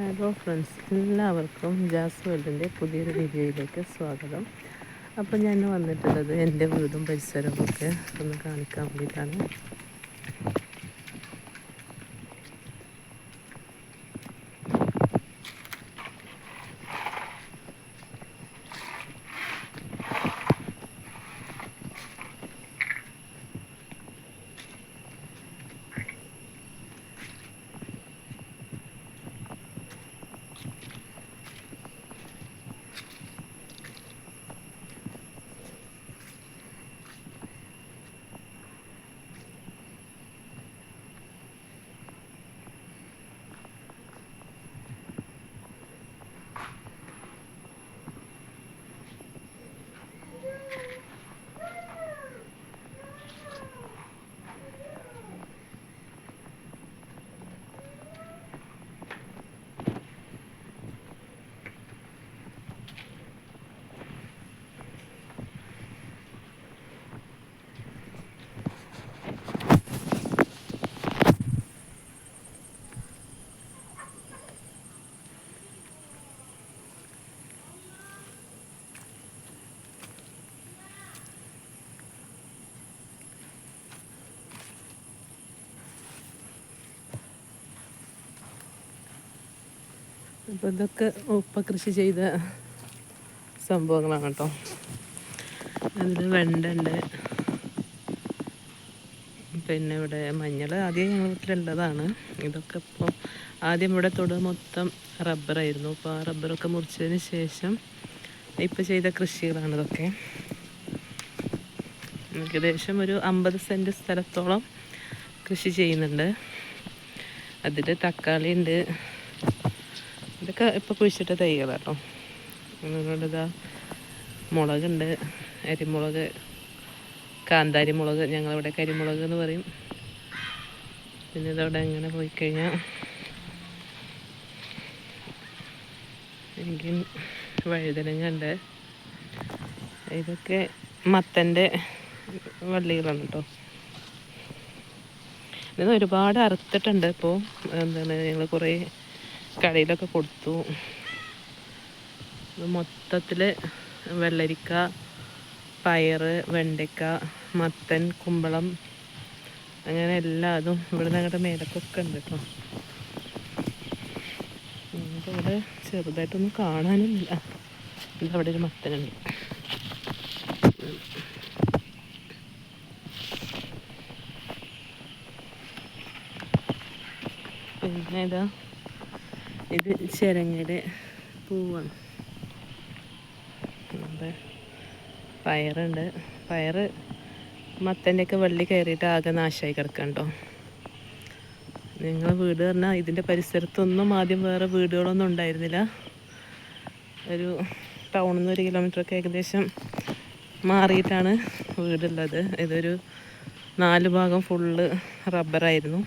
Hello friends എല്ലാവർക്കും Jaz വേൾഡിന്റെ പുതിയൊരു വീഡിയോയിലേക്ക് സ്വാഗതം. അപ്പോൾ ഞാൻ വന്നിട്ടുള്ളത് എന്റെ വീടും പരിസരവും ഒക്കെ ഒന്ന് കാണിക്കാൻ വേണ്ടിയിട്ടാണ്. അപ്പോൾ ഇതൊക്കെ ഉപ്പ കൃഷി ചെയ്ത സംഭവങ്ങളാണ് കേട്ടോ. അതിൽ വെണ്ടുണ്ട്. പിന്നെ ഇവിടെ മഞ്ഞൾ ആദ്യം ഞങ്ങൾ വീട്ടിലുള്ളതാണ്. ഇതൊക്കെ ഇപ്പോൾ ആദ്യം ഇവിടെ തൊട് മൊത്തം റബ്ബറായിരുന്നു അപ്പോൾ ആ റബ്ബറൊക്കെ മുറിച്ചതിന് ശേഷം ഇപ്പോൾ ചെയ്ത കൃഷികളാണ് ഇതൊക്കെ. ഏകദേശം ഒരു അമ്പത് സെന്റ് സ്ഥലത്തോളം കൃഷി ചെയ്യുന്നുണ്ട്. അതിൽ തക്കാളി ഉണ്ട് ഇതൊക്കെ ഇപ്പോൾ കുഴിച്ചിട്ട തൈകളാട്ടോ അതുകൊണ്ട് ഇതാ മുളകുണ്ട് അരിമുളക് കാന്താരി മുളക് ഞങ്ങളിവിടെ കരിമുളക് എന്ന് പറയും. പിന്നെ ഇതവിടെ ഇങ്ങനെ പോയി കഴിഞ്ഞാൽ എനിക്ക് വഴുതനങ്ങ ഉണ്ട് ഇതൊക്കെ മത്തന്റെ വള്ളികളാണ് കേട്ടോ. ഇത് ഒരുപാട് അറുത്തിട്ടുണ്ട് ഇപ്പോൾ എന്താണ് ഞങ്ങൾ കുറേ കടയിലൊക്കെ കൊടുത്തു. മൊത്തത്തിൽ വെള്ളരിക്ക പയർ വെണ്ടയ്ക്ക മത്തൻ കുമ്പളം അങ്ങനെ എല്ലാതും ഇവിടെ ഞങ്ങളുടെ മേലക്കൊക്കെ ഉണ്ട് കേട്ടോ ഇവിടെ ചെറുതായിട്ടൊന്നും കാണാനൊന്നുമില്ല. അവിടെ ഒരു മത്തനുണ്ട്. പിന്നെ ഇതാ ഇത് ചിരങ്ങയുടെ പൂവാണ്. അവിടെ പയറുണ്ട്. പയറ് മത്തന്റെയൊക്കെ വള്ളി കയറിയിട്ട് ആകെ നാശമായി കിടക്കണ്ടോ? നിങ്ങൾ വീട് പറഞ്ഞാൽ ഇതിന്റെ പരിസരത്തൊന്നും ആദ്യം വേറെ വീടുകളൊന്നും ഉണ്ടായിരുന്നില്ല. ഒരു ടൗണിൽ നിന്ന് ഒരു കിലോമീറ്ററൊക്കെ ഏകദേശം മാറിയിട്ടാണ് വീടുള്ളത്. ഇതൊരു നാല് ഭാഗം ഫുള്ള് റബ്ബറായിരുന്നു.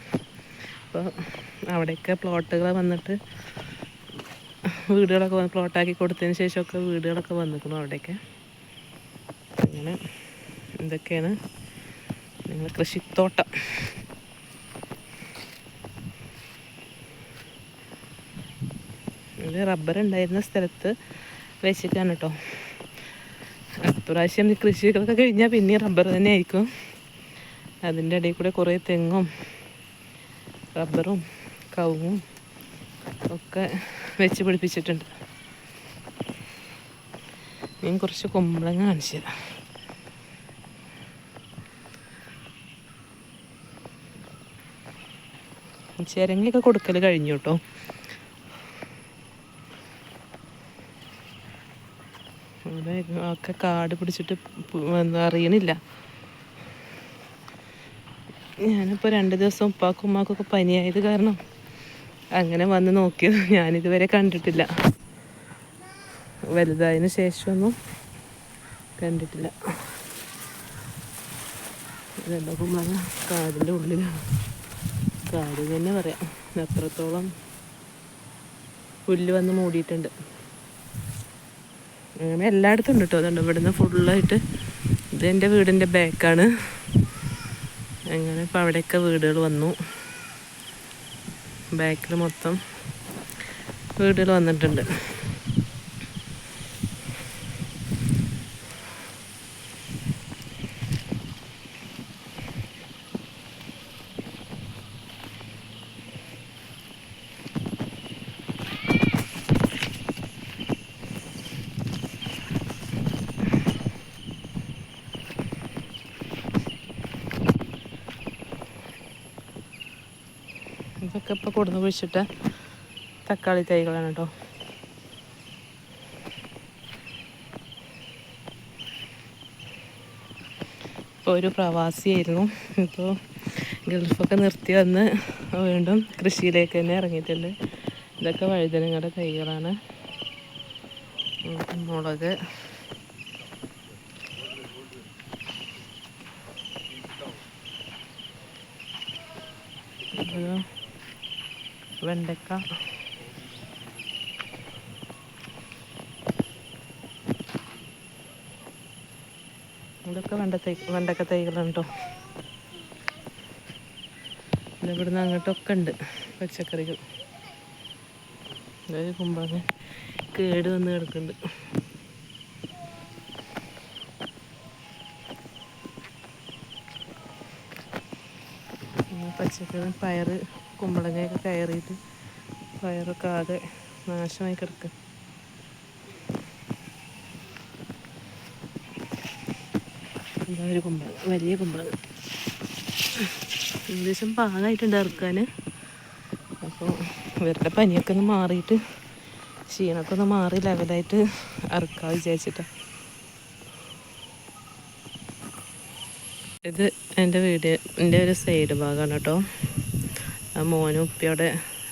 അപ്പോൾ അവിടെയൊക്കെ പ്ലോട്ടുകൾ വന്നിട്ട് വീടുകളൊക്കെ വന്ന് പ്ലോട്ടാക്കി കൊടുത്തതിന് ശേഷമൊക്കെ വീടുകളൊക്കെ വന്നിരിക്കുന്നു അവിടെയൊക്കെ. അങ്ങനെ ഇതൊക്കെയാണ് നിങ്ങൾ കൃഷിത്തോട്ടം? ഇത് റബ്ബർ ഉണ്ടായിരുന്ന സ്ഥലത്ത് വെച്ചിട്ടാണ് കേട്ടോ അപ്രാവശ്യം പ്രാവശ്യം കൃഷികളൊക്കെ കഴിഞ്ഞാൽ പിന്നെ റബ്ബർ തന്നെ ആയിരിക്കും. അതിന്റെ ഇടയിൽ കൂടെ കുറേ തെങ്ങും റബ്ബറും കവുങ്ങും ഒക്കെ വെച്ച് പിടിപ്പിച്ചിട്ടുണ്ട്. ഞാൻ കുറച്ച് കുമ്പളങ്ങ കാണിച്ചു തരാം. ചിരങ്ങയൊക്കെ കൊടുക്കൽ കഴിഞ്ഞു കേട്ടോ. ഒക്കെ കാട് പിടിച്ചിട്ട് അറിയണില്ല. ഞാനിപ്പോൾ രണ്ട് ദിവസം ഉപ്പാക്കും ഉമ്മാക്കൊക്കെ പനിയായത് കാരണം അങ്ങനെ വന്ന് നോക്കിയത്. ഞാനിതുവരെ കണ്ടിട്ടില്ല. വലുതായതിനു ശേഷമൊന്നും കണ്ടിട്ടില്ല. ഇതെല്ലാം കാടിന്റെ ഉള്ളിലാണ് കാട് തന്നെ പറയാം. അത്രത്തോളം പുല്ല് വന്ന് മൂടിയിട്ടുണ്ട്. അങ്ങനെ എല്ലായിടത്തും ഉണ്ട് കേട്ടോ അതുകൊണ്ട് ഇവിടുന്ന് ഫുള്ളായിട്ട് ഇത് എന്റെ വീടിന്റെ ബാക്കാണ് അങ്ങനെ ഇപ്പം അവിടെയൊക്കെ വീടുകൾ വന്നു. ബാക്കിൽ മൊത്തം വീടുകൾ വന്നിട്ടുണ്ട്. ഇതൊക്കെ ഇപ്പോൾ കൊടുന്ന് കുഴിച്ചിട്ട തക്കാളി തൈകളാണ് കേട്ടോ. ഇപ്പോൾ ഒരു പ്രവാസിയായിരുന്നു. ഇപ്പോൾ ഗൾഫൊക്കെ നിർത്തി വന്ന് വീണ്ടും കൃഷിയിലേക്ക് തന്നെ ഇറങ്ങിയിട്ടുണ്ട്. ഇതൊക്കെ വഴുതനങ്ങളുടെ തൈകളാണ്. മുളക്. ഇത് വെണ്ടക്ക. ഇതൊക്കെ വെണ്ട തൈ വെണ്ടക്ക തൈകളുണ്ടോ. ഇവിടുന്ന് അങ്ങോട്ടൊക്കെ ഉണ്ട് പച്ചക്കറികൾ. അതായത് കുമ്പളങ്ങ കേട് വന്ന് കിടക്കുന്നുണ്ട്. പച്ചക്കറി പയറ് കുമ്പളങ്ങയൊക്കെ കയറിയിട്ട് വയറൊക്കെ ആകെ നാശമായി കിടക്കുക എന്താ ഒരു കുമ്പളങ്ങ വലിയ കുമ്പളങ്ങ. ഏകദേശം പാകമായിട്ടുണ്ട് ഇറക്കാൻ അപ്പോൾ ഇവരുടെ പനിയൊക്കെ ഒന്ന് മാറിയിട്ട് ക്ഷീണമൊക്കെ ഒന്ന് മാറി ലെവലായിട്ട് ഇറക്കാൻ വിചാരിച്ചിട്ടാണ് ഇത് എന്റെ വീട് എന്റെ ഒരു സൈഡ് ഭാഗമാണ് കേട്ടോ. മോനും ഉപ്പയോടെ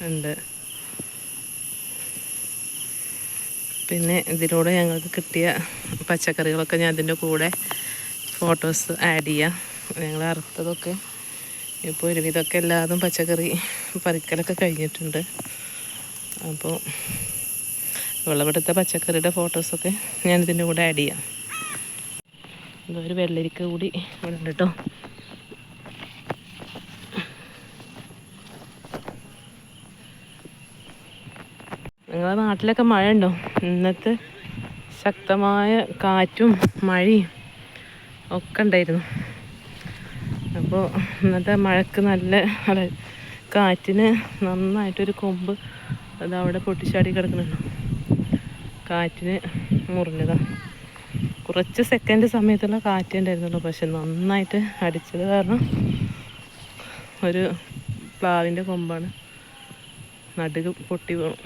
ഉണ്ട്. പിന്നെ ഇതിലൂടെ ഞങ്ങൾക്ക് കിട്ടിയ പച്ചക്കറികളൊക്കെ ഞാൻ അതിന്റെ കൂടെ ഫോട്ടോസ് ആഡ് ചെയ്യാം. ഞങ്ങൾ അറുത്തതൊക്കെ ഇപ്പോൾ ഒരുവിധമൊക്കെ എല്ലാതും പച്ചക്കറി പറിക്കലൊക്കെ കഴിഞ്ഞിട്ടുണ്ട്. അപ്പോൾ വിളവെടുത്ത പച്ചക്കറിയുടെ ഫോട്ടോസൊക്കെ ഞാനിതിന്റെ കൂടെ ആഡ് ചെയ്യാം. ഇതൊരു വെള്ളരിക്ക കൂടി ഇവിടെ ഉണ്ട് കേട്ടോ നിങ്ങളുടെ നാട്ടിലൊക്കെ മഴ ഉണ്ടോ ഇന്നത്തെ ശക്തമായ കാറ്റും മഴയും ഒക്കെ ഉണ്ടായിരുന്നു. അപ്പോൾ ഇന്നത്തെ മഴക്ക് നല്ല അല്ല കാറ്റിന് നന്നായിട്ടൊരു കൊമ്പ് അത് അവിടെ പൊട്ടിച്ചാടി കിടക്കുന്നുണ്ട്. കാറ്റിന് മുറിഞ്ഞതാണ് കുറച്ച് സെക്കൻഡ് സമയത്തുള്ള കാറ്റേ ഉണ്ടായിരുന്നുള്ളൂ പക്ഷെ നന്നായിട്ട് അടിച്ചത് കാരണം ഒരു പ്ലാവിന്റെ കൊമ്പാണ്. നടുക് പൊട്ടി വീണു.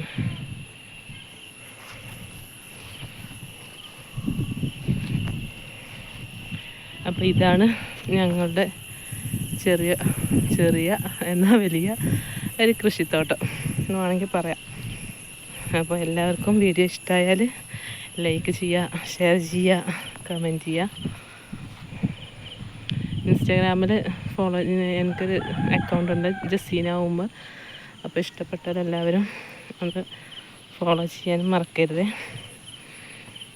ഇതാണ് ഞങ്ങളുടെ ചെറിയ ചെറിയ എന്നാൽ വലിയ ഒരു കൃഷിത്തോട്ടം എന്ന് വേണമെങ്കിൽ പറയാം. അപ്പോൾ എല്ലാവർക്കും വീഡിയോ ഇഷ്ടമായാൽ ലൈക്ക് ചെയ്യുക ഷെയർ ചെയ്യുക കമന്റ് ചെയ്യുക. ഇൻസ്റ്റാഗ്രാമിൽ ഫോളോ എനിക്കൊരു അക്കൗണ്ട് ഉണ്ട് ജസീന ഉമ്മർ അപ്പോൾ ഇഷ്ടപ്പെട്ടവരെല്ലാവരും അത് ഫോളോ ചെയ്യാൻ മറക്കരുത്.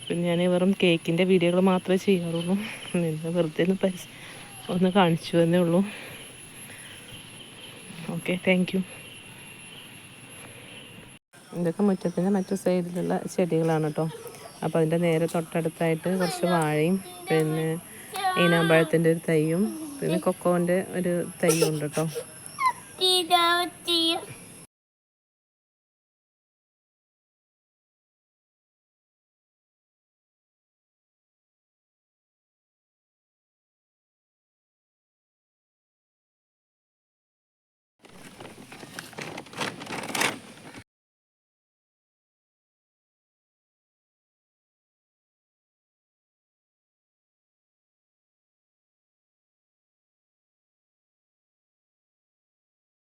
പിന്നെ ഞാൻ വെറും കേക്കിന്റെ വീഡിയോകൾ മാത്രമേ ചെയ്യാറുള്ളൂ. നിന്ന് വെറുതെ ഒന്ന് പരി ഒന്ന് കാണിച്ചു എന്നേ ഉള്ളൂ. Okay thank you. ഇതൊക്കെ മുറ്റത്തിന്റെ മറ്റു സൈഡിലുള്ള ചെടികളാണ് കേട്ടോ. അപ്പോൾ അതിന്റെ നേരെ തൊട്ടടുത്തായിട്ട് കുറച്ച് വാഴയും പിന്നെ ഈനാമ്പഴത്തിന്റെ ഒരു തൈയും പിന്നെ കൊക്കോന്റെ ഒരു തൈയും ഉണ്ട് കേട്ടോ.